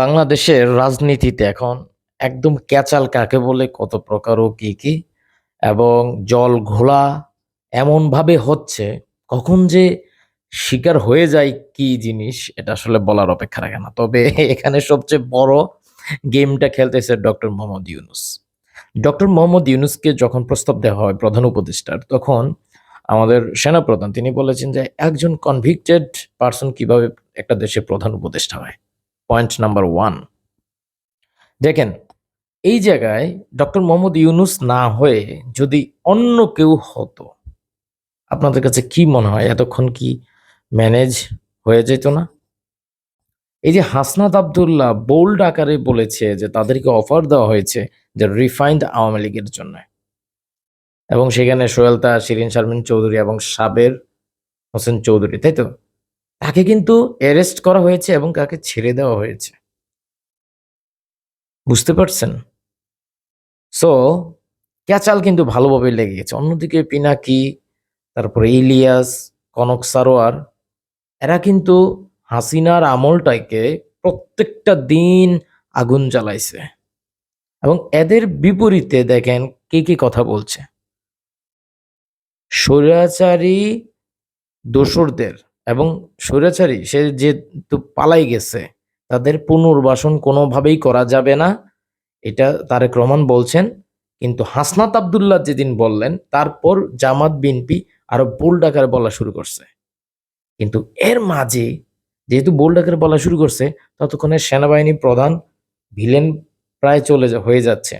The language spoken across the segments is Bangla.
বাংলাদেশের রাজনীতিতে এখন একদম ক্যাচাল কাকে বলে, কত প্রকার ও কি কি, এবং জল ঘোলা এমন ভাবে হচ্ছে, কখন যে শিকার হয়ে যায় কি জিনিস, এটা আসলে বলার অপেক্ষা রাখে না। তবে এখানে সবচেয়ে বড় গেমটা খেলতেছে ডক্টর মোহাম্মদ ইউনুস। ডক্টর মোহাম্মদ ইউনুসকে যখন প্রস্তাব দেওয়া হয় প্রধান উপদেষ্টার, তখন আমাদের সেনাপ্রধান তিনি বলেছেন যে, একজন কনভিক্টেড পার্সন কীভাবে একটা দেশের প্রধান উপদেষ্টা হয়? Point number one. দেখেন, এই জায়গায় ডক্টর মোহাম্মদ ইউনুস না হয়ে যদি অন্য কেউ হতো, আপনাদের কাছে কি মনে হয়? এতক্ষণ কি ম্যানেজ হয়ে যেত না? এই যে হাসনাত আবদুল্লাহ বোল্ড আকারে বলেছে যে তাদেরকে অফার দেওয়া হয়েছে যে রিফাইন্ড আওয়ামী লীগের জন্য। এবং সেখানে সোহেলতা শিরিন শারমিন চৌধুরী এবং সাবের হোসেন চৌধুরী, তাই তো? তাকে কিন্তু অ্যারেস্ট করা হয়েছে এবং তাকে ছেড়ে দেওয়া হয়েছে। বুঝতে পারছেন? সো ক্যাচাল কিন্তু ভালোভাবে লেগে গেছে। অন্যদিকে পিনাকি, তারপরে ইলিয়াস, কনক সারোয়ার, এরা কিন্তু হাসিনার আমলটাকে প্রত্যেকটা দিন আগুন জ্বালাইছে। এবং এদের বিপরীতে দেখেন কে কি কথা বলছে। স্বৈরাচারী দোসরদের এবং স্বৈরাচারী, সে যেহেতু পালাই গেছে, তাদের পুনর্বাসন কোনোভাবেই করা যাবে না। এটা তারেক রহমান বলছেন। কিন্তু হাসনাত আবদুল্লাহ যেদিন বললেন, তারপর জামাত বিনপি আরও বোল্ড আকারে বলা শুরু করছে। কিন্তু এর মাঝে যেহেতু বোল্ড আকারে বলা শুরু করছে, ততক্ষণে সেনাবাহিনী প্রধান ভিলেন প্রায় চলে হয়ে যাচ্ছে।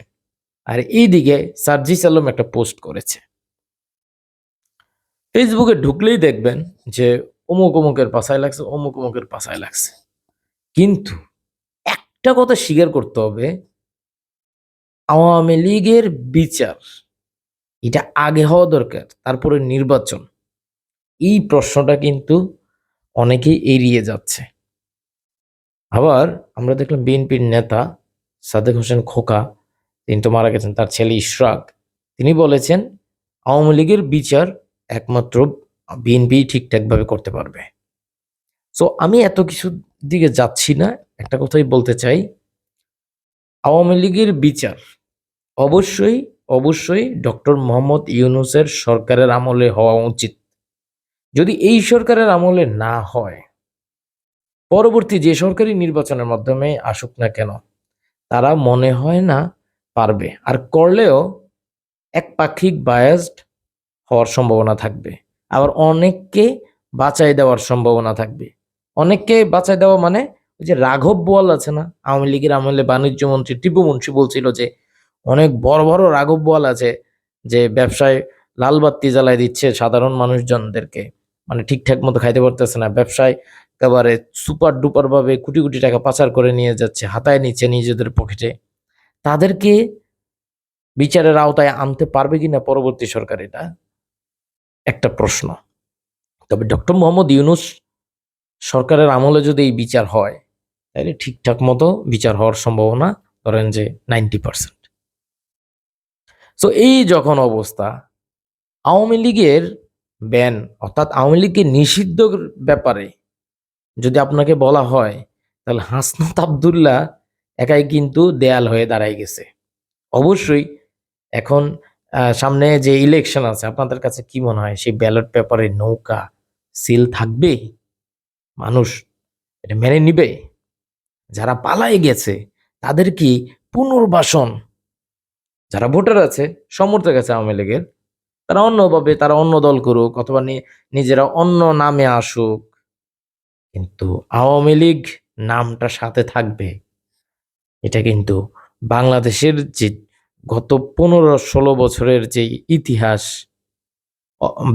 আর এইদিকে সার্জিস আলম একটা পোস্ট করেছে। ফেসবুকে ঢুকলেই দেখবেন যে অমুক অমুকের পাশায় লাগছে, অমুক অমুকের পাশায় লাগছে। কিন্তু একটা কথা স্বীকার করতে হবে, আওয়ামী লীগের বিচার এটা আগে হওয়া দরকার, তারপরে নির্বাচন। এই প্রশ্নটা কিন্তু অনেকেই এড়িয়ে যাচ্ছে। আবার আমরা দেখলাম বিএনপির নেতা সাদেক হোসেন খোকা, তিনি তো মারা গেছেন, তার ছেলে ইশরাক, তিনি বলেছেন, আওয়ামী লীগের বিচার একমাত্র বিএনপি ঠিকঠাকভাবে করতে পারবে। সো আমি এত কিছু দিকে যাচ্ছি না। একটা কথাই বলতে চাই, আওয়ামী লীগের বিচার অবশ্যই অবশ্যই ডক্টর মোহাম্মদ ইউনুসের সরকারের আমলে হওয়া উচিত। যদি এই সরকারের আমলে না হয়, পরবর্তী যে সরকারি নির্বাচনের মাধ্যমে আসুক না কেন, তারা মনে হয় না পারবে। আর করলেও একপাক্ষিক বায়াসড হওয়ার সম্ভাবনা থাকবে। আবার অনেককে বাঁচাই দেওয়ার সম্ভাবনা থাকবে। অনেককে বাঁচাই দেওয়া মানে ওই যে রাঘব বোয়াল আছে না, আওয়ামী লীগের আমলে বাণিজ্য মন্ত্রী টিপু মুন্সি বলছিল যে, অনেক বড় বড় রাঘব বোয়াল আছে যে ব্যবসায় লাল বাত্তি জ্বালায় দিচ্ছে সাধারণ মানুষজনদেরকে। মানে ঠিকঠাক মতো খাইতে পারতেছে না, ব্যবসায় একেবারে সুপার ডুপার ভাবে কোটি কোটি টাকা পাচার করে নিয়ে যাচ্ছে, হাতায় নিচ্ছে নিজেদের পকেটে। তাদেরকে বিচারের আওতায় আনতে পারবে কিনা পরবর্তী সরকার এটা? একটা প্রশ্ন। তবে ডক্টর মোহাম্মদ ইউনুস সরকারের আমলে যদি এই বিচার হয় তাহলে ঠিকঠাক মতো বিচার হওয়ার সম্ভাবনা ধরেন যে নাইনটি পার্সেন্ট। সো এই যখন অবস্থা, আওয়ামী লীগের ব্যান, অর্থাৎ আওয়ামী লীগকে নিষিদ্ধ ব্যাপারে যদি আপনাকে বলা হয়, তাহলে হাসনাত আবদুল্লাহ একাই কিন্তু দেয়াল হয়ে দাঁড়ায় গেছে। অবশ্যই এখন সামনে যে ইলেকশন আছে, আপনাদের কাছে কি মনে হয়? সেই ব্যালট পেপারে নৌকা সিল থাকবে? মানুষ এটা মেনে নিবে? যারা পালায় গেছে, তাদের কি পুনর্বাসন? যারা ভোটার আছে, সমর্থক আছে আওয়ামী লীগের, তারা অন্যভাবে, তারা অন্য দল করুক, অথবা নিজেরা অন্য নামে আসুক। কিন্তু আওয়ামী লীগ নামটা সাথে থাকবে। এটা কিন্তু বাংলাদেশের যে গত পনেরো ষোলো বছরের যে ইতিহাস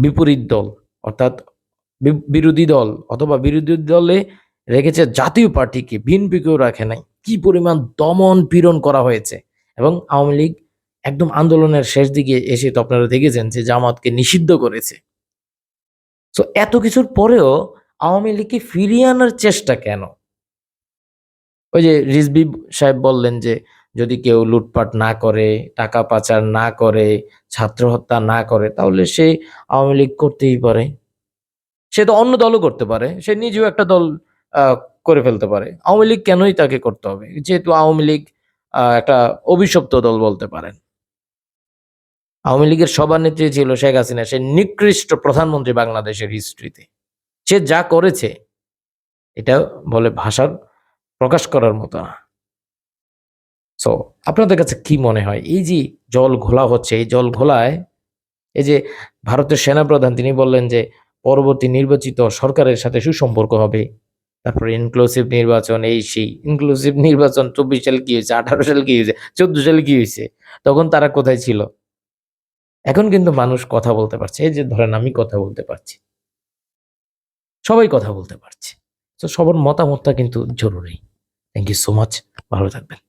বিপরীত দল, অর্থাৎ বিরোধী দল অথবা বিরোধী দলে রেখেছে জাতীয় পার্টিকে, বিএনপিকেও রাখে নাই। কি পরিমাণ দমন পীড়ন করা হয়েছে এবং আওয়ামী লীগ একদম আন্দোলনের শেষ দিকে এসে তো আপনারা দেখেছেন যে জামাতকে নিষিদ্ধ করেছে। তো এত কিছুর পরেও আওয়ামী লীগকে ফিরিয়ে আনার চেষ্টা কেন? ওই যে রিজবি সাহেব বললেন যে যদি কেউ লুটপাট না করে, টাকা পাচার না করে ছাত্র হত্যা না করে, তাহলে সে আওয়ামী লীগ করতেই পারে। সে তো অন্য দলও করতে পারে, সে নিজেও একটা দল করে ফেলতে পারে। আওয়ামী লীগ কেনই তাকে করতে হবে? যেহেতু আওয়ামী লীগ একটা অভিশপ্ত দল বলতে পারেন। আওয়ামী লীগের সভানেত্রী ছিল শেখ হাসিনা, সে নিকৃষ্ট প্রধানমন্ত্রী বাংলাদেশের হিস্ট্রিতে সে যা করেছে, এটা বলে ভাষার প্রকাশ করার মতো না। সো আপনাদের কাছে কি মনে হয়? এই যে জল ঘোলা হচ্ছে, এই জল ঘোলায়, এই যে ভারতের সেনাপ্রধান তিনি বললেন যে পরবর্তী নির্বাচিত সরকারের সাথে সুসম্পর্ক হবে। তারপরে ইনক্লুসিভ নির্বাচন, এই সেই ইনক্লুসিভ নির্বাচন চব্বিশ সালে কি হয়েছে, আঠারো সালে কি হয়েছে, চোদ্দ সালে কি হয়েছে, তখন তারা কোথায় ছিল? এখন কিন্তু মানুষ কথা বলতে পারছে। এই যে ধরেন আমি কথা বলতে পারছি। সবাই কথা বলতে পারছে। তো সবার মতামতটা কিন্তু জরুরি। থ্যাংক ইউ সো মাচ ভালো থাকবেন।